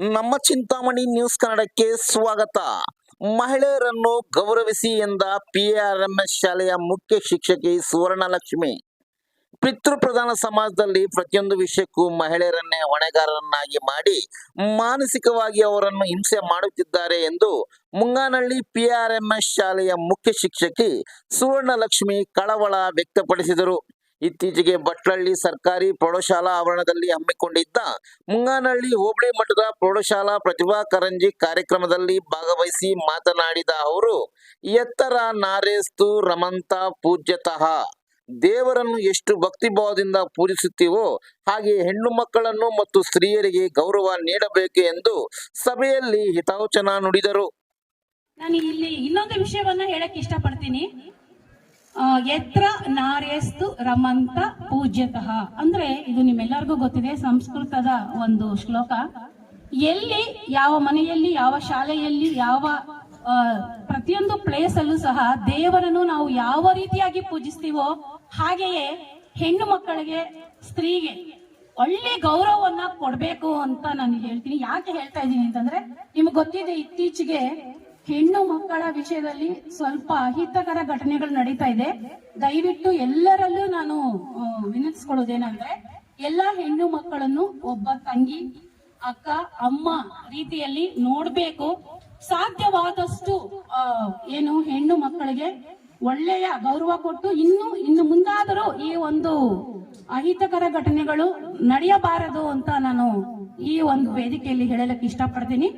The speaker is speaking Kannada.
ನಮ್ಮ ಚಿಂತಾಮಣಿ ನ್ಯೂಸ್ ಕನ್ನಡಕ್ಕೆ ಸ್ವಾಗತ. ಮಹಿಳೆಯರನ್ನು ಗೌರವಿಸಿ ಎಂದ ಪಿಆರ್ಎಂಎಸ್ ಶಾಲೆಯ ಮುಖ್ಯ ಶಿಕ್ಷಕಿ ಸುವರ್ಣಲಕ್ಷ್ಮಿ. ಪಿತೃಪ್ರಧಾನ ಸಮಾಜದಲ್ಲಿ ಪ್ರತಿಯೊಂದು ವಿಷಯಕ್ಕೂ ಮಹಿಳೆಯರನ್ನೇ ಹೊಣೆಗಾರರನ್ನಾಗಿ ಮಾಡಿ ಮಾನಸಿಕವಾಗಿ ಅವರನ್ನು ಹಿಂಸೆ ಮಾಡುತ್ತಿದ್ದಾರೆ ಎಂದು ಮುಂಗಾನಹಳ್ಳಿ ಪಿಆರ್ಎಂಎಸ್ ಶಾಲೆಯ ಮುಖ್ಯ ಶಿಕ್ಷಕಿ ಸುವರ್ಣಲಕ್ಷ್ಮಿ ಕಳವಳ ವ್ಯಕ್ತಪಡಿಸಿದರು. ಇತ್ತೀಚೆಗೆ ಭಟ್ಲಳ್ಳಿ ಸರ್ಕಾರಿ ಪ್ರೌಢಶಾಲಾ ಆವರಣದಲ್ಲಿ ಹಮ್ಮಿಕೊಂಡಿದ್ದ ಮುಂಗಾನಹಳ್ಳಿ ಹೋಬಳಿ ಮಠದ ಪ್ರೌಢಶಾಲಾ ಪ್ರತಿಭಾ ಕಾರಂಜಿ ಕಾರ್ಯಕ್ರಮದಲ್ಲಿ ಭಾಗವಹಿಸಿ ಮಾತನಾಡಿದ ಅವರು, ಎತ್ತರ ನಾರೇಸ್ತು ರಮಂತ ಪೂಜ್ಯತಃ. ದೇವರನ್ನು ಎಷ್ಟು ಭಕ್ತಿಭಾವದಿಂದ ಪೂಜಿಸುತ್ತೀವೋ, ಹಾಗೆ ಹೆಣ್ಣು ಮಕ್ಕಳನ್ನು ಮತ್ತು ಸ್ತ್ರೀಯರಿಗೆ ಗೌರವ ನೀಡಬೇಕು ಎಂದು ಸಭೆಯಲ್ಲಿ ಹಿತವಚನ ನುಡಿದರು. ನಾನು ಇಲ್ಲಿ ಇನ್ನೊಂದು ವಿಷಯವನ್ನ ಹೇಳಕ್ ಇಷ್ಟಪಡ್ತೀನಿ. ಎತ್ರ ನಾರ್ಯಸ್ತು ರಮಂತ ಪೂಜ್ಯತಃ. ಅಂದ್ರೆ ಇದು ನಿಮ್ಮೆಲ್ಲರಿಗೂ ಗೊತ್ತಿದೆ, ಸಂಸ್ಕೃತದ ಒಂದು ಶ್ಲೋಕ. ಎಲ್ಲಿ, ಯಾವ ಮನೆಯಲ್ಲಿ, ಯಾವ ಶಾಲೆಯಲ್ಲಿ, ಯಾವ ಪ್ರತಿಯೊಂದು ಪ್ಲೇಸ್ ಅಲ್ಲೂ ಸಹ ದೇವರನ್ನು ನಾವು ಯಾವ ರೀತಿಯಾಗಿ ಪೂಜಿಸ್ತೀವೋ ಹಾಗೆಯೇ ಹೆಣ್ಣು ಮಕ್ಕಳಿಗೆ ಸ್ತ್ರೀಗೆ ಒಳ್ಳೆ ಗೌರವವನ್ನ ಕೊಡ್ಬೇಕು ಅಂತ ನಾನು ಹೇಳ್ತೀನಿ. ಯಾಕೆ ಹೇಳ್ತಾ ಇದ್ದೀನಿ ಅಂತಂದ್ರೆ, ನಿಮ್ಗೆ ಗೊತ್ತಿದೆ ಇತ್ತೀಚೆಗೆ ಹೆಣ್ಣು ಮಕ್ಕಳ ವಿಷಯದಲ್ಲಿ ಸ್ವಲ್ಪ ಅಹಿತಕರ ಘಟನೆಗಳು ನಡೀತಾ ಇದೆ. ದಯವಿಟ್ಟು ಎಲ್ಲರಲ್ಲೂ ನಾನು ವಿನಂತಿಸ್ಕೊಳ್ಳೋದೇನಂದ್ರೆ, ಎಲ್ಲಾ ಹೆಣ್ಣು ಮಕ್ಕಳನ್ನು ಒಬ್ಬ ತಂಗಿ, ಅಕ್ಕ, ಅಮ್ಮ ರೀತಿಯಲ್ಲಿ ನೋಡ್ಬೇಕು. ಸಾಧ್ಯವಾದಷ್ಟು ಏನು ಹೆಣ್ಣು ಮಕ್ಕಳಿಗೆ ಒಳ್ಳೆಯ ಗೌರವ ಕೊಟ್ಟು ಇನ್ನು ಇನ್ನು ಮುಂದಾದರೂ ಈ ಒಂದು ಅಹಿತಕರ ಘಟನೆಗಳು ನಡೆಯಬಾರದು ಅಂತ ನಾನು ಈ ಒಂದು ವೇದಿಕೆಯಲ್ಲಿ ಹೇಳಲಿಕ್ಕೆ ಇಷ್ಟಪಡ್ತೀನಿ.